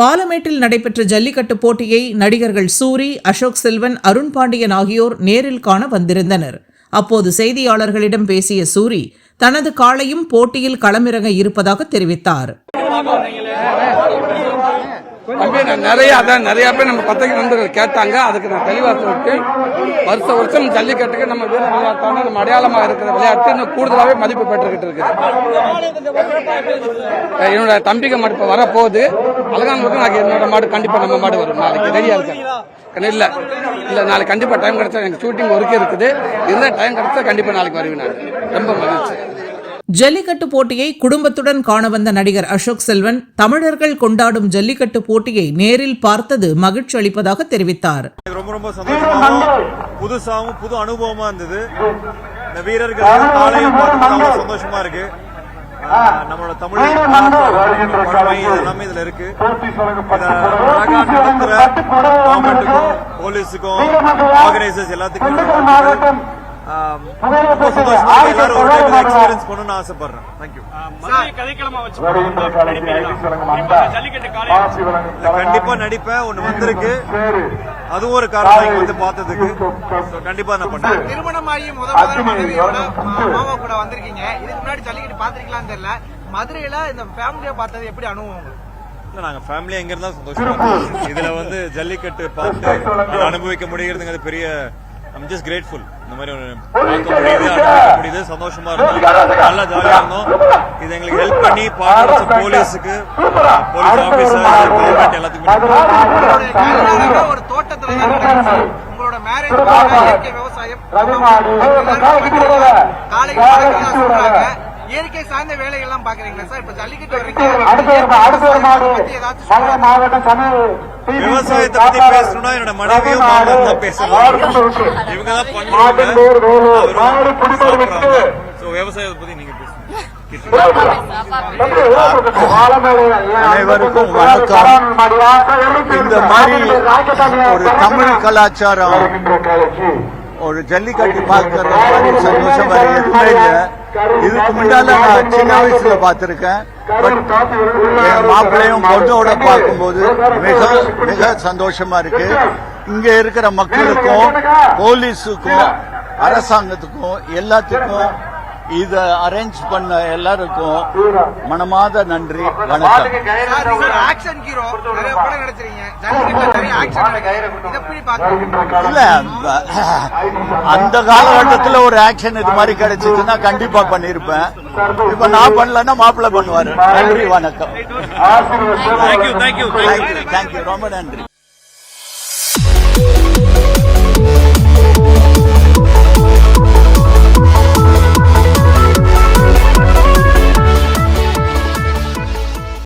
பாலமேட்டில் நடைபெற்ற ஜல்லிக்கட்டு போட்டியை நடிகர்கள் சூரி அசோக் செல்வன் அருண் பாண்டியன் ஆகியோர் நேரில் காண வந்திருந்தனர். அப்போது செய்தியாளர்களிடம் பேசிய சூரி தனது காளையும் போட்டியில் களமிறங்க இருப்பதாக தெரிவித்தார். தம்பி நான் நிறைய அதான் நிறைய பேர் நம்ம பத்திரிகை நண்பர்கள் கேட்டாங்க. அதுக்கு நான் தெளிவாக சொல்லிட்டேன். வருஷ வருஷம் ஜல்லிக்கட்டுக்கு நம்ம வீர விளையாட்டான நம்ம அடையாளமாக இருக்கிற விளையாட்டு இன்னும் கூடுதலாகவே மதிப்பு பெற்றுக்கிட்டு இருக்குது. என்னோட தம்பிக மாடு இப்போ வரப்போகுது. அழகான மட்டும் நாளைக்கு என்னோட மாடு கண்டிப்பாக நம்ம மாடு வரும். நாளைக்கு ரெடியாக இருக்கேன். இல்லை. இல்லை நாளைக்கு கண்டிப்பாக டைம் கிடைச்சா எனக்கு ஷூட்டிங் ஒர்க்கே இருக்குது. இருந்தால் டைம் கிடைச்சா கண்டிப்பாக நாளைக்கு வருவேன் நான். ரொம்ப மகிழ்ச்சி. ஜல்லிக்கட்டு போட்டியை குடும்பத்துடன் காண வந்த நடிகர் அசோக் செல்வன் தமிழர்கள் கொண்டாடும் ஜல்லிக்கட்டு போட்டியை நேரில் பார்த்தது மகிழ்ச்சி அளிப்பதாக தெரிவித்தார். ரொம்ப ரொம்ப புதுசாவும் புது அனுபவமா இருந்தது. இந்த வீரர்கள் காலையும் பார்த்து ரொம்ப சந்தோஷமா இருக்கு. நம்மளோட தமிழ் பழமை எல்லாமே இதுல இருக்கு. போலீஸுக்கும் ஆர்கனைசர்ஸ் எல்லாத்துக்கும் எல்லாரும் ஒரு டைம் எக்ஸ்பீரியன்ஸ் பண்ணணும்னு ஆசைப்படுறேன். தேங்க்யூ கண்டிப்பா. நடிப்பேன். ஒண்ணு வந்திருக்கு. அதுவும் ஒரு காரணம் இங்க வந்து பார்த்ததுக்கு. கண்டிப்பா நான் பண்றேன் திருமணமாகி முதல் முதல் மனைவியோட மாமா கூட வந்திருக்கீங்க. இதுக்கு முன்னாடி ஜல்லிக்கட்டு பாத்திருக்கலாம்னு தெரியல. மதுரையில இந்த ஃபேமிலியா பார்த்தது எப்படி அனுபவம் நாங்க ஃபேமிலியா எங்க இருந்தா சந்தோஷமா. இதுல வந்து ஜல்லிக்கட்டு பார்த்து அனுபவிக்க முடியுறதுங்கிறது பெரிய ஐம் ஜஸ்ட் கிரேட்ஃபுல் இந்த மாதிரி ஒரு பார்க்க முடியுது அனுபவிக்க முடியுது சந்தோஷமா இருந்தோம் நல்லா ஜாலியா இருந்தோம். இது எங்களுக்கு ஹெல்ப் பண்ணி பார்க்க போலீஸுக்கு போலீஸ் ஆபீசர் கவர்மெண்ட் எல்லாத்துக்குமே ஒரு தோட்டத்துல உங்களோட மேரேஜ் இயற்கை விவசாயம் காலைக்கு இயற்கை சார்ந்த வேலைகள் எல்லாம் பாக்குறீங்களா சார்? இப்ப ஜல்லிக்கட்டு விவசாயத்தை பத்தி பேசணும்னா என்னோட மனைவியும் மாமனும் தான் பேசணும். இவங்க தான் பண்ணுவாங்க. சோ விவசாயத்தை பத்தி நீங்க பேசுங்க. அனைவருக்கும் வணக்கம். இந்த மாதிரி ஒரு தமிழ் கலாச்சாரம் ஒரு ஜல்லிக்கட்டு பார்க்கற மாதிரி சந்தோஷம் வேற எதுவுமே இல்லை இதுக்கு முன்னால நான் சின்ன வயசுல பார்த்திருக்கேன். என் மாப்பிள்ளையும் பொண்ணோட பார்க்கும்போது மிக மிக சந்தோஷமா இருக்கு. இங்க இருக்கிற மக்களுக்கும் போலீஸுக்கும் அரசாங்கத்துக்கும் எல்லாத்துக்கும் இத அரேஞ்ச் பண்ண எல்லாருக்கும் மனமாத நன்றி வணக்கம். இல்ல அந்த காலகட்டத்துல ஒரு ஆக்ஷன் இது மாதிரி கிடைச்சிச்சுன்னா கண்டிப்பா பண்ணிருப்பேன். இப்ப நான் பண்ணலன்னா மாப்பிள்ள பண்ணுவாரு. நன்றி வணக்கம். தேங்க்யூ தேங்க்யூ தேங்க்யூ தேங்க்யூ ரொம்ப நன்றி.